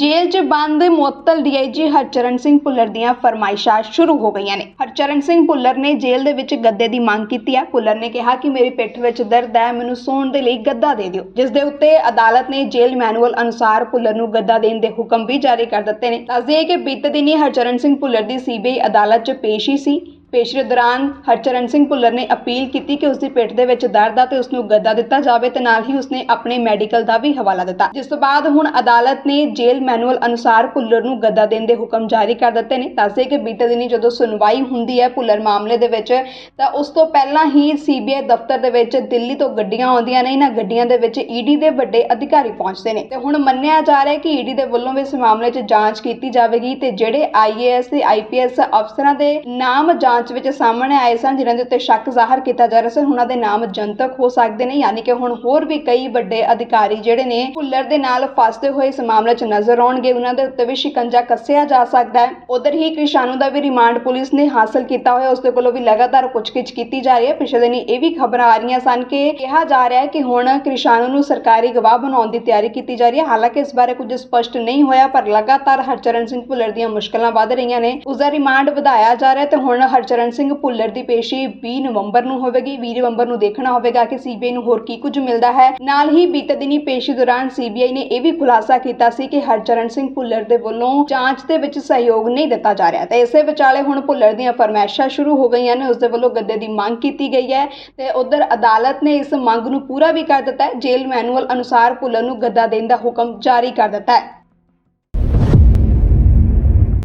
ਜੇਲ੍ਹ 'ਚ ਬੰਦ ਮੁਅੱਤਲ ਡੀਆਈਜੀ ਹਰਚਰਨ ਸਿੰਘ ਭੁੱਲਰ ਦੀਆਂ ਫਰਮਾਇਸ਼ਾਂ ਸ਼ੁਰੂ ਹੋ ਗਈਆਂ ਨੇ। ਹਰਚਰਨ ਸਿੰਘ ਭੁੱਲਰ ਨੇ ਜੇਲ੍ਹ ਦੇ ਵਿੱਚ ਗੱਦੇ ਦੀ ਮੰਗ ਕੀਤੀ ਹੈ। ਭੁੱਲਰ ਨੇ ਕਿਹਾ ਕਿ ਮੇਰੀ ਪਿੱਠ ਵਿੱਚ ਦਰਦ ਹੈ, ਮੈਨੂੰ ਸੌਣ ਦੇ ਲਈ ਗੱਦਾ ਦੇ ਦਿਓ। ਜਿਸ ਦੇ ਉੱਤੇ ਅਦਾਲਤ ਨੇ ਜੇਲ੍ਹ ਮੈਨੂਅਲ ਅਨੁਸਾਰ ਭੁੱਲਰ ਨੂੰ ਗੱਦਾ ਦੇਣ ਦੇ ਹੁਕਮ ਵੀ ਜਾਰੀ ਕਰ ਦਿੱਤੇ ਨੇ। ਦੱਸਦੇ ਕਿ ਬੀਤੇ ਦਿਨੀ ਹਰਚਰਨ ਸਿੰਘ ਭੁੱਲਰ ਦੀ ਸੀਬੀਆਈ ਅਦਾਲਤ 'ਚ ਪੇਸ਼ੀ ਸੀ। ਪੇਸ਼ੀ ਦੌਰਾਨ ਹਰਚਰਨ ਸਿੰਘ ਭੁੱਲਰ ਨੇ ਅਪੀਲ ਕੀਤੀ ਕਿ ਉਸ ਦੀ ਪਿੱਠ ਦੇ ਵਿੱਚ ਦਰਦ ਆ ਤੇ ਉਸ ਨੂੰ ਗੱਦਾ ਦਿੱਤਾ ਜਾਵੇ ਤੇ ਨਾਲ ਹੀ ਉਸਨੇ ਆਪਣੇ ਮੈਡੀਕਲ ਦਾ ਵੀ ਹਵਾਲਾ ਦਿੱਤਾ। ਜਿਸ ਤੋਂ ਬਾਅਦ ਹੁਣ ਅਦਾਲਤ ਨੇ ਜੇਲ੍ਹ ਮੈਨੂਅਲ ਅਨੁਸਾਰ ਭੁੱਲਰ ਨੂੰ ਗੱਦਾ ਦੇਣ ਦੇ ਹੁਕਮ ਜਾਰੀ ਕਰ ਦਿੱਤੇ ਨੇ। ਦੱਸਦੇ ਕਿ ਬੀਤੇ ਦਿਨੀ ਜਦੋਂ ਸੁਣਵਾਈ ਹੁੰਦੀ ਹੈ ਭੁੱਲਰ ਮਾਮਲੇ ਦੇ ਵਿੱਚ, ਤਾਂ ਉਸ ਤੋਂ ਪਹਿਲਾਂ ਹੀ ਸੀਬੀਆਈ ਦਫ਼ਤਰ ਦੇ ਵਿੱਚ ਦਿੱਲੀ ਤੋਂ ਗੱਡੀਆਂ ਆਉਂਦੀਆਂ ਨੇ। ਇਹਨਾਂ ਗੱਡੀਆਂ ਦੇ ਵਿੱਚ ਈਡੀ ਦੇ ਵੱਡੇ ਅਧਿਕਾਰੀ ਪਹੁੰਚਦੇ ਨੇ। ਤੇ ਹੁਣ ਮੰਨਿਆ ਜਾ ਰਿਹਾ ਹੈ ਕਿ ਈਡੀ ਦੇ ਵੱਲੋਂ ਵੀ ਇਸ ਮਾਮਲੇ 'ਚ ਜਾਂਚ ਕੀਤੀ ਜਾਵੇਗੀ ਤੇ ਜਿਹੜੇ ਆਈਏਐਸ ਤੇ ਆਈਪੀਐਸ ਅਫਸਰਾਂ ਦੇ ਨਾਮ ਜਾਂਚ ਵਿੱਚ ਸਾਹਮਣੇ ਆਏ ਸਨ, ਜਿਨ੍ਹਾਂ ਦੇ ਉੱਤੇ ਸ਼ੱਕ ਜ਼ਾਹਰ ਕੀਤਾ ਜਾ ਰਿਹਾ ਸੀ। ਉਹਨਾਂ ਦੇ ਨਾਮ ਜਨਤਕ ਹੋ ਸਕਦੇ ਨੇ, ਯਾਨੀ ਕਿ ਹੁਣ ਹੋਰ ਵੀ ਕਈ ਵੱਡੇ ਅਧਿਕਾਰੀ ਜਿਹੜੇ ਨੇ, ਭੁੱਲਰ ਦੇ ਨਾਲ ਫਸਦੇ ਹੋਏ ਇਸ ਮਾਮਲੇ 'ਚ ਨਜ਼ਰ ਆਉਣਗੇ। ਉਹਨਾਂ ਦੇ ਉੱਤੇ ਵੀ ਸ਼ਿਕੰਜਾ ਕੱਸਿਆ ਜਾ ਸਕਦਾ ਹੈ। ਉਧਰ ਹੀ ਕ੍ਰਿਸ਼ਾਨੂ ਦਾ ਵੀ ਰਿਮਾਂਡ ਪੁਲਿਸ ਨੇ ਹਾਸਲ ਕੀਤਾ ਹੋਇਆ। ਉਸ ਦੇ ਕੋਲੋਂ ਵੀ ਲਗਾਤਾਰ ਪੁੱਛਗਿੱਛ ਕੀਤੀ ਜਾ ਰਹੀ ਹੈ। ਪਿਛਲੇ ਦਿਨੀ ਇਹ ਵੀ ਖਬਰਾਂ ਆ ਰਹੀਆਂ ਸਨ ਕਿ ਕਿਹਾ ਜਾ ਰਿਹਾ ਹੈ ਕਿ ਹੁਣ ਕ੍ਰਿਸ਼ਾਨੂ ਨੂੰ ਸਰਕਾਰੀ ਗਵਾਹ ਬਣਾਉਣ ਦੀ ਤਿਆਰੀ ਕੀਤੀ ਜਾ ਰਹੀ ਹੈ। ਹਾਲਾਂਕਿ ਇਸ ਬਾਰੇ ਕੁਝ ਸਪਸ਼ਟ ਨਹੀਂ ਹੋਇਆ, ਪਰ ਲਗਾਤਾਰ ਹਰਚਰਨ ਸਿੰਘ ਭੁੱਲਰ ਦੀਆਂ ਮੁਸ਼ਕਲਾਂ ਵੱਧ ਰਹੀਆਂ ਨੇ। ਉਸ ਦਾ ਰਿਮਾਂਡ ਵਧਾਇਆ ਜਾ ਰਿਹਾ ਤੇ ਹੁਣ ਹਰਚਰਨ ਸਿੰਘ ਭੁੱਲਰ ਦੀ ਪੇਸ਼ੀ 20 ਨਵੰਬਰ ਨੂੰ ਹੋਵੇਗੀ। 20 ਨਵੰਬਰ ਨੂੰ ਦੇਖਣਾ ਹੋਵੇਗਾ ਕਿ ਸੀਬੀਆਈ ਨੂੰ ਹੋਰ ਕੀ ਕੁਝ ਮਿਲਦਾ ਹੈ। ਨਾਲ ਹੀ ਬੀਤੇ ਦਿਨੀ ਪੇਸ਼ੀ ਦੌਰਾਨ ਸੀਬੀਆਈ ਨੇ ਇਹ ਵੀ ਖੁਲਾਸਾ ਕੀਤਾ ਸੀ ਕਿ ਹਰਚਰਨ ਸਿੰਘ ਭੁੱਲਰ ਦੇ ਵੱਲੋਂ ਜਾਂਚ ਦੇ ਵਿੱਚ ਸਹਿਯੋਗ ਨਹੀਂ ਦਿੱਤਾ ਜਾ ਰਿਹਾ। ਤੇ ਇਸੇ ਵਿਚਾਲੇ ਹੁਣ ਭੁੱਲਰ ਦੀਆਂ ਫਰਮਾਇਸ਼ਾਂ ਸ਼ੁਰੂ ਹੋ ਗਈਆਂ ਨੇ। ਉਸ ਦੇ ਵੱਲੋਂ ਗੱਦੇ ਦੀ ਮੰਗ ਕੀਤੀ ਗਈ ਹੈ ਤੇ ਉਧਰ ਅਦਾਲਤ ਨੇ ਇਸ ਮੰਗ ਨੂੰ ਪੂਰਾ ਵੀ ਕਰ ਦਿੱਤਾ ਹੈ। ਜੇਲ੍ਹ ਮੈਨੂਅਲ ਅਨੁਸਾਰ ਭੁੱਲਰ ਨੂੰ ਗੱਦਾ ਦੇਣ ਦਾ ਹੁਕਮ ਜਾਰੀ ਕਰ ਦਿੱਤਾ ਹੈ।